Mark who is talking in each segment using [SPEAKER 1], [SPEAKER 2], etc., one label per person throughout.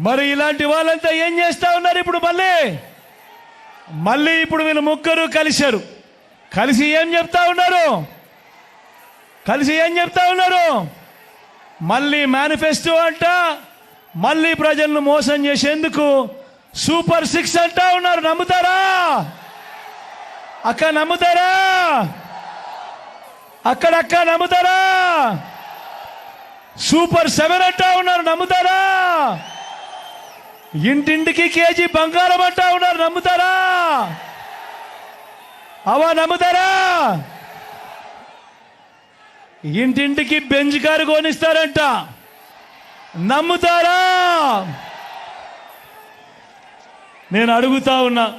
[SPEAKER 1] మరి ఇలాంటి వాళ్ళంతా ఏం చేస్తా ఉన్నారు ఇప్పుడు మళ్ళీ? మళ్ళీ ఇప్పుడు వీళ్ళు ముగ్గురు కలిశారు. కలిసి ఏం చెప్తా ఉన్నారు? కలిసి ఏం చెప్తా ఉన్నారు? మళ్ళీ మేనిఫెస్టో అంట మళ్ళీ ప్రజలను మోసం చేసేందుకు సూపర్ సిక్స్ అంటా ఉన్నారు. నమ్ముతారా? అక్క నమ్ముతారా? అక్కడక్క నమ్ముతారా? సూపర్ సెవెన్ అంటా ఉన్నారు. నమ్ముతారా? ఇంటింటికి కేజీ బంగారం అంటా ఉన్నారు నమ్ముతారా? అవా నమ్ముతారా? ఇంటింటికి బెంజ్ కారు కొనిస్తారంట నమ్ముతారా? నేను అడుగుతా ఉన్నా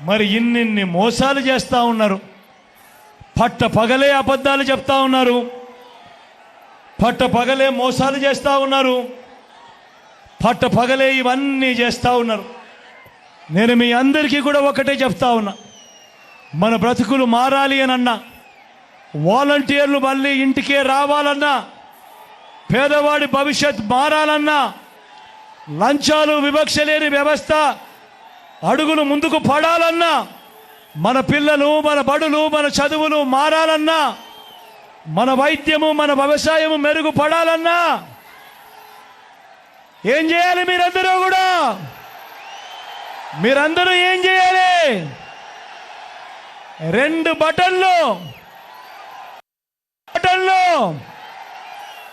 [SPEAKER 1] మరి ఇన్నిన్ని మోసాలు చేస్తూ ఉన్నారు? పట్ట పగలే అబద్ధాలు చెప్తా ఉన్నారు? పట్ట పగలే మోసాలు చేస్తూ ఉన్నారు? పట్ట పగలే ఇవన్నీ చేస్తూ ఉన్నారు. నేను మీ అందరికీ కూడా ఒకటే చెప్తా ఉన్నా. మన బ్రతుకులు మారాలి అని అన్నా వాలంటీర్లు మళ్ళీ ఇంటికే రావాలన్నా పేదవాడి భవిష్యత్ మారాలన్నా లంచాలు వివక్ష లేని వ్యవస్థ అడుగులు ముందుకు పడాలన్నా మన పిల్లలు మన బడులు మన చదువులు మారాలన్నా మన వైద్యము మన వ్యవసాయము మెరుగుపడాలన్నా ఏం చేయాలి మీరందరూ కూడా? మీరందరూ ఏం చేయాలి? రెండు బటన్లు. బటన్లు.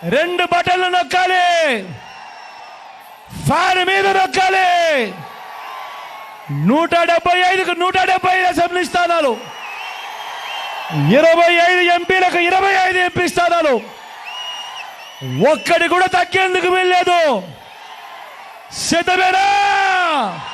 [SPEAKER 1] రెండు బటన్లు నొక్కాలి. ఫ్యాన్ మీద నొక్కాలి. నూట డెబ్బై ఐదుకు నూట డెబ్బై ఐదు అసెంబ్లీ స్థానాలు. ఇరవై ఐదు ఎంపీలకు ఇరవై ఐదు ఎంపీ స్థానాలు. ఒక్కడి కూడా తగ్గేందుకు se deverá.